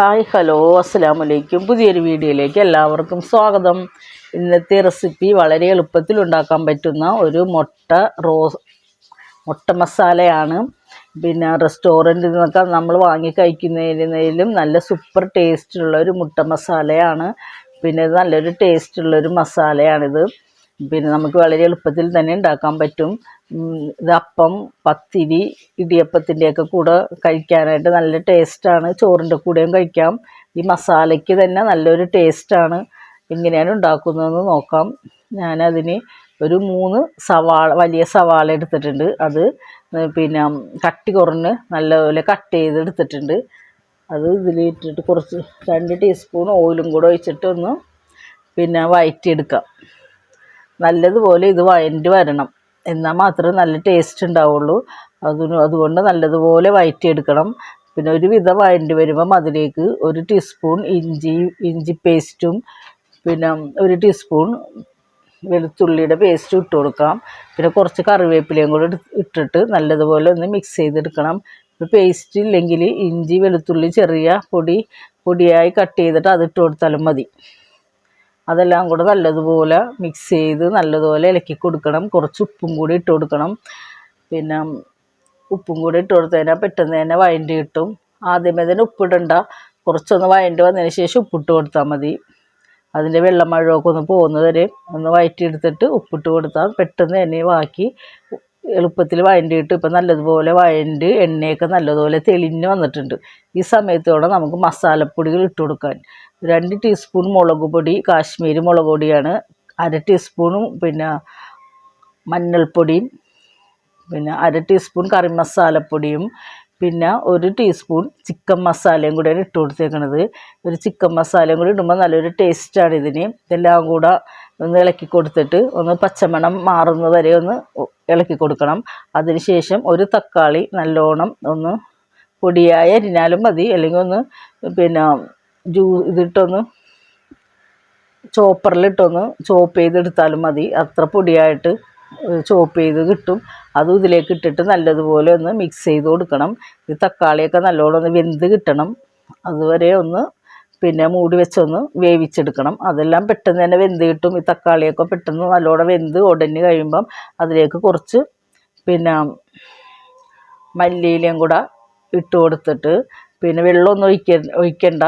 Hi hello അസ്സാം വലൈക്കും പുതിയൊരു വീഡിയോയിലേക്ക് എല്ലാവർക്കും സ്വാഗതം. ഇന്നത്തെ റെസിപ്പി വളരെ എളുപ്പത്തിൽ ഉണ്ടാക്കാൻ പറ്റുന്ന ഒരു മുട്ട റോസ് മുട്ട മസാലയാണ്. പിന്നെ റെസ്റ്റോറന്റിൽ നിന്നൊക്കെ നമ്മൾ വാങ്ങി കഴിക്കുന്നതിലും നല്ല സൂപ്പർ ടേസ്റ്റുള്ള ഒരു മുട്ട മസാലയാണ്. പിന്നെ നല്ലൊരു ടേസ്റ്റുള്ളൊരു മസാലയാണിത്. പിന്നെ നമുക്ക് വളരെ എളുപ്പത്തിൽ തന്നെ ഉണ്ടാക്കാൻ പറ്റും. ഇത് അപ്പം പത്തിരി ഇടിയപ്പത്തിന്റെയൊക്കെ കൂടെ കഴിക്കാനായിട്ട് നല്ല ടേസ്റ്റാണ് ചോറിന്റെ കൂടെയും കഴിക്കാം. ഈ മസാലയ്ക്ക് തന്നെ നല്ലൊരു ടേസ്റ്റാണ് എങ്ങനെയാണ് ഉണ്ടാക്കുന്നതെന്ന് നോക്കാം. ഞാനതിന് ഒരു മൂന്ന് സവാള വലിയ സവാള എടുത്തിട്ടുണ്ട്. അത് പിന്നെ കട്ടി കുറഞ്ഞ് നല്ലപോലെ കട്ട് ചെയ്ത് എടുത്തിട്ടുണ്ട് അത് ഇതിലിട്ടിട്ട് കുറച്ച് രണ്ട് ടീസ്പൂൺ ഓയിലും കൂടെ ഒഴിച്ചിട്ട് ഒന്ന് പിന്നെ വഴറ്റിയെടുക്കാം നല്ലതുപോലെ ഇത് വഴണ്ടി വരണം. എന്നാൽ മാത്രമേ നല്ല ടേസ്റ്റ് ഉണ്ടാവുള്ളൂ. അതിന് അതുകൊണ്ട് നല്ലതുപോലെ വഴറ്റിയെടുക്കണം പിന്നെ ഒരു വിധം വഴണ്ടി വരുമ്പം അതിലേക്ക് ഒരു ടീസ്പൂൺ ഇഞ്ചി ഇഞ്ചി പേസ്റ്റും പിന്നെ ഒരു ടീസ്പൂൺ വെളുത്തുള്ളിയുടെ പേസ്റ്റും ഇട്ട് കൊടുക്കാം. പിന്നെ കുറച്ച് കറിവേപ്പിലയും കൂടെ ഇട്ടിട്ട് നല്ലതുപോലെ ഒന്ന് മിക്സ് ചെയ്തെടുക്കണം. പേസ്റ്റ് ഇല്ലെങ്കിൽ ഇഞ്ചി വെളുത്തുള്ളി ചെറിയ പൊടി പൊടിയായി കട്ട് ചെയ്തിട്ട് അത് ഇട്ട് കൊടുത്താലും മതി. അതെല്ലാം കൂടെ നല്ലതുപോലെ മിക്സ് ചെയ്ത് നല്ലതുപോലെ ഇലക്കി കൊടുക്കണം. കുറച്ച് ഉപ്പും കൂടി ഇട്ട് കൊടുക്കണം. പിന്നെ ഉപ്പും കൂടി ഇട്ട് കൊടുത്തു കഴിഞ്ഞാൽ പെട്ടെന്ന് തന്നെ വഴണ്ടി കിട്ടും. ആദ്യമേ തന്നെ ഉപ്പിടണ്ട കുറച്ചൊന്ന് വഴണ്ടി വന്നതിന് ശേഷം ഉപ്പിട്ട് കൊടുത്താൽ മതി. അതിന്റെ വെള്ളം മഴമൊക്കെ ഒന്ന് പോകുന്നത് വരെ ഒന്ന് വഴറ്റിയെടുത്തിട്ട് ഉപ്പിട്ട് കൊടുത്താൽ പെട്ടെന്ന് തന്നെ ബാക്കി എളുപ്പത്തിൽ വഴണ്ടിയിട്ട് ഇപ്പം നല്ലതുപോലെ വഴണ്ട് എണ്ണയൊക്കെ നല്ലതുപോലെ തെളിഞ്ഞ് വന്നിട്ടുണ്ട്. ഈ സമയത്തോടെ നമുക്ക് മസാലപ്പൊടികൾ ഇട്ട് കൊടുക്കാൻ. രണ്ട് ടീസ്പൂൺ മുളക് പൊടി കാശ്മീരി മുളക് പൊടിയാണ്. അര ടീസ്പൂണും പിന്നെ മഞ്ഞൾപ്പൊടിയും പിന്നെ അര ടീസ്പൂൺ കറി മസാലപ്പൊടിയും പിന്നെ ഒരു ടീസ്പൂൺ ചിക്കൻ മസാലയും കൂടെയാണ് ഇട്ട് കൊടുത്തേക്കണത്. ഒരു ചിക്കൻ മസാലയും കൂടി ഇടുമ്പോൾ നല്ലൊരു ടേസ്റ്റാണ് ഇതിന്. ഇതെല്ലാം കൂടെ ഒന്ന് ഇളക്കി കൊടുത്തിട്ട് ഒന്ന് പച്ചമണം മാറുന്നത് വരെ ഒന്ന് ഇളക്കി കൊടുക്കണം. അതിനുശേഷം ഒരു തക്കാളി നല്ലോണം ഒന്ന് പൊടിയായി അരിഞ്ഞാലും മതി. അല്ലെങ്കിൽ ഒന്ന് പിന്നെ ജ്യൂ ഇതിട്ടൊന്ന് ചോപ്പറിലിട്ടൊന്ന് ചോപ്പ് ചെയ്തെടുത്താലും മതി. അത്ര പൊടിയായിട്ട് ചോപ്പ് ചെയ്ത് കിട്ടും. അതും ഇതിലേക്ക് ഇട്ടിട്ട് നല്ലതുപോലെ ഒന്ന് മിക്സ് ചെയ്ത് കൊടുക്കണം. ഈ തക്കാളിയൊക്കെ നല്ലോണം ഒന്ന് വെന്ത് കിട്ടണം. അതുവരെ ഒന്ന് പിന്നെ മൂടി വെച്ചൊന്ന് വേവിച്ചെടുക്കണം. അതെല്ലാം പെട്ടെന്ന് തന്നെ വെന്ത് കിട്ടും. ഈ തക്കാളിയൊക്കെ പെട്ടെന്ന് നല്ലോണം വെന്ത് ഉടഞ്ഞ് കഴിയുമ്പം അതിലേക്ക് കുറച്ച് പിന്നെ മല്ലിയിലയും കൂടെ ഇട്ട് കൊടുത്തിട്ട് പിന്നെ വെള്ളമൊന്നും ഒഴിക്ക ഒഴിക്കണ്ട.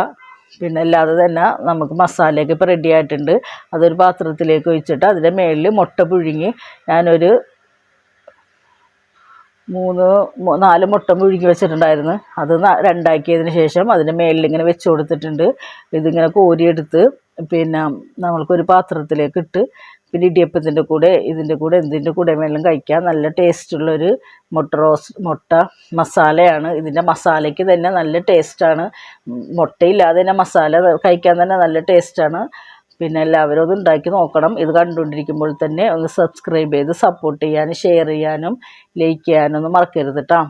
പിന്നെ അല്ലാതെ തന്നെ നമുക്ക് മസാലയൊക്കെ ഇപ്പോൾ റെഡി ആയിട്ടുണ്ട്. അതൊരു പാത്രത്തിലേക്ക് ഒഴിച്ചിട്ട് അതിന്റെ മേളിൽ മുട്ട പുഴുങ്ങി ഞാനൊരു മൂന്ന് നാല് മുട്ട പുഴുങ്ങി വെച്ചിട്ടുണ്ടായിരുന്നു. അത് രണ്ടാക്കിയതിന് ശേഷം അതിന്റെ മേളിൽ ഇങ്ങനെ വെച്ച് കൊടുത്തിട്ടുണ്ട്. ഇതിങ്ങനെ കോരിയെടുത്ത് പിന്നെ നമ്മൾക്കൊരു പാത്രത്തിലേക്ക് ഇട്ട് പിന്നെ ഇടിയപ്പത്തിന്റെ കൂടെ ഇതിന്റെ കൂടെ എന്തിന്റെ കൂടെ വേണമെങ്കിലും കഴിക്കാം. നല്ല ടേസ്റ്റുള്ളൊരു മുട്ട റോസ് മുട്ട മസാലയാണ്. ഇതിന്റെ മസാലയ്ക്ക് തന്നെ നല്ല ടേസ്റ്റാണ്. മുട്ടയില്ലാതെ തന്നെ മസാല കഴിക്കാൻ തന്നെ നല്ല ടേസ്റ്റാണ്. പിന്നെ എല്ലാവരും ഉണ്ടാക്കി നോക്കണം. ഇത് കണ്ടുകൊണ്ടിരിക്കുമ്പോൾ തന്നെ ഒന്ന് സബ്സ്ക്രൈബ് ചെയ്ത് സപ്പോർട്ട് ചെയ്യാനും ഷെയർ ചെയ്യാനും ലൈക്ക് ചെയ്യാനും ഒന്നും മറക്കരുത് കേട്ടോ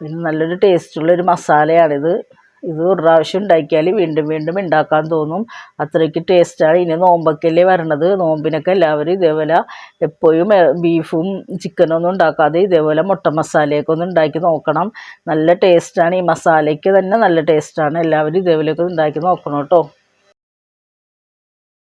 പിന്നെ നല്ലൊരു ടേസ്റ്റുള്ള ഒരു മസാലയാണിത് ഇത്. ഒരു പ്രാവശ്യം ഉണ്ടാക്കിയാൽ വീണ്ടും വീണ്ടും ഉണ്ടാക്കാൻ തോന്നും. അത്രയ്ക്ക് ടേസ്റ്റാണ് ഇനി നോമ്പൊക്കെയല്ലേ വരണത്. നോമ്പിനൊക്കെ എല്ലാവരും ഇതേപോലെ എപ്പോഴും ബീഫും ചിക്കനും ഒന്നും ഉണ്ടാക്കാതെ ഇതേപോലെ മുട്ട മസാലയൊക്കെ ഒന്ന് ഉണ്ടാക്കി നോക്കണം. നല്ല ടേസ്റ്റാണ് ഈ മസാലയ്ക്ക് തന്നെ നല്ല ടേസ്റ്റാണ് എല്ലാവരും ഇതേപോലെയൊക്കെ ഉണ്ടാക്കി നോക്കണം കേട്ടോ